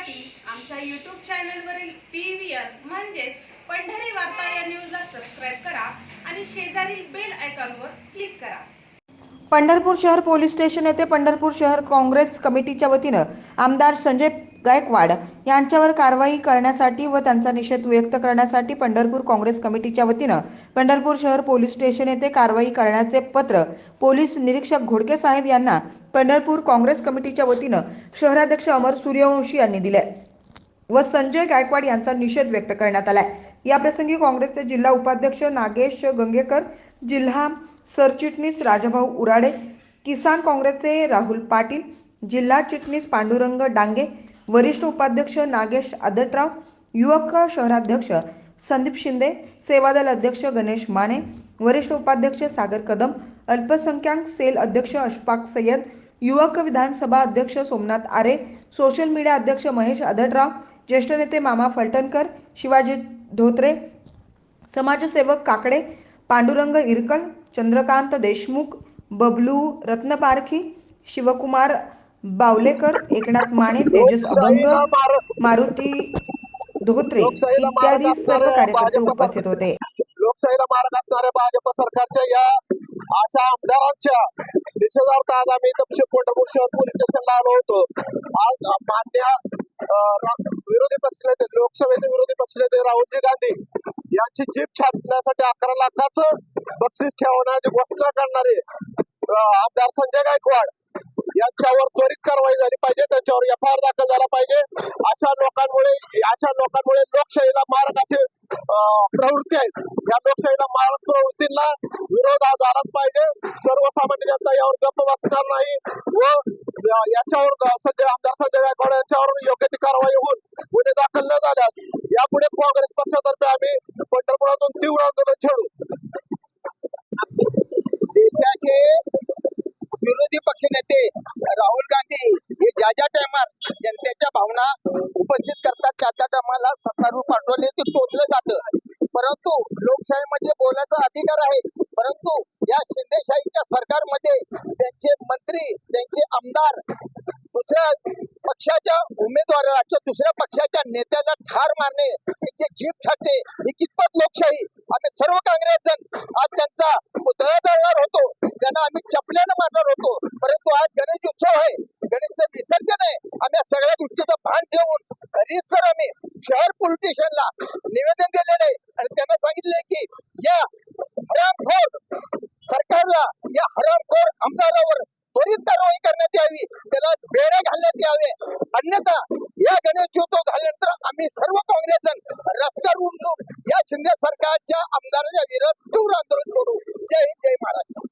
पाहण्यासाठी आमच्या यूट्यूब चॅनलवरील पी व्ही आर म्हणजेच पंढरी वार्ता या न्यूजला सबस्क्राईब करा आणि शेजारील बेल आयकॉनवर क्लिक करा. पंढरपूर शहर पोलीस स्टेशन येथे पंढरपूर शहर काँग्रेस कमिटीच्या वतीनं आमदार संजय गायकवाड यांच्यावर कारवाई करण्यासाठी व त्यांचा निषेध व्यक्त करण्यासाठी पंढरपूर काँग्रेस कमिटीच्या वतीनं पंढरपूर शहर पोलीस स्टेशन येथे कारवाई करण्याचे पत्र पोलीस निरीक्षक घोडके साहेब यांना पंढरपूर काँग्रेस कमिटीच्या वतीनं शहराध्यक्ष अमर सूर्यवंशी यांनी दिले व संजय गायकवाड यांचा निषेध व्यक्त करण्यात आलाय. याप्रसंगी काँग्रेसचे जिल्हा उपाध्यक्ष नागेश गंगेकर जिल्हा सरचिटणीस राजाभाऊ उराडे किसान काँग्रेसचे राहुल पाटील जिल्हा चिटणीस पांडुरंग डांगे वरिष्ठ उपाध्यक्ष नागेश आदटराव युवक शहराध्यक्ष संदीप शिंदे सेवादल अध्यक्ष गणेश माने वरिष्ठ उपाध्यक्ष सागर कदम अल्पसंख्याक सेल अध्यक्ष अशफाक सय्यद युवक विधानसभा अध्यक्ष सोमनाथ आरे सोशल मीडिया अध्यक्ष महेश आदटराव ज्येष्ठ नेते मामा फलटणकर शिवाजी धोत्रे समाजसेवक काकडे पांडुरंग इरकल चंद्रकांत देशमुख बबलू रत्नपारखी शिवकुमार बावलेकर एकनाथ माने तेजस अभंग मारुती धोत्रे इत्यादी सर्व कार्यकर्ते उपस्थित होते. लोकशाहीला मार्ग असणाऱ्या भाजप सरकारच्या या अशा आमदारांच्या निषेधार्थ आज आम्ही दक्षिण पंढरपूर शहर पोलीस स्टेशनला आलो होतो. आज मान्य विरोधी पक्षनेते लोकसभेचे विरोधी पक्षनेते राहुलजी गांधी यांची जीप छापण्यासाठी अकरा लाखाचं बक्षीस ठेवण्याची घोषणा करणारे आमदार संजय गायकवाड यांच्यावर त्वरित कारवाई झाली पाहिजे त्यांच्यावर एफ आय आर दाखल झाला पाहिजे. अशा लोकांमुळे अशा लोकांमुळे लोकशाहीला मारक असे प्रवृत्ती आहेत. या लोकशाहीला मारक प्रवृत्तींना विरोध हा झालाच पाहिजे. सर्वसामान्य जनता यावर गप्प बसणार नाही व याच्यावर संजय आमदार संजय गायकवाड यांच्यावर योग्य ती कारवाई होऊन गुन्हे दाखल न झाल्यास यापुढे काँग्रेस पक्षातर्फे आम्ही पंढरपुरातून तीव्र आंदोलन छेडू. देशाचे जनतेच्या उपस्थित करतात. त्या त्या टायमाला सत्तारूढ पाठवले ते शोधलं जातं. परंतु लोकशाहीमध्ये म्हणजे बोलायचा अधिकार आहे. परंतु या शिंदेशाहीच्या सरकारमध्ये त्यांचे मंत्री त्यांचे आमदार दुसऱ्या पक्षाच्या उमेदवाराला किंवा दुसऱ्या पक्षाच्या नेत्याला ठार मारणे त्यांचे जीप छाटणे ही कितपत लोकशाही? आम्ही सर्व काँग्रेस जण आज त्यांचा पुतळा जाळणार होतो. त्यांना आम्ही चपल्यानं मारणार होतो. परंतु आज गणेश उत्सव आहे. गणेशचं विसर्जन आहे. आम्ही या सगळ्या गोष्टीचं भान ठेवून सर आम्ही शहर पोलीस स्टेशनला निवेदन दिलेलं आहे. आणि त्यांना सांगितले की या हरामखोर सरकारला या हरामखोर आमदारावर त्वरित कारवाई करण्यात यावी त्याला बेड्या घालण्यात यावे. अन्यथा या गणेशोत्सव झाल्यानंतर आम्ही सर्व काँग्रेस जण रस्त्यावर उतरून या शिंदे सरकारच्या आमदाराच्या विरोधात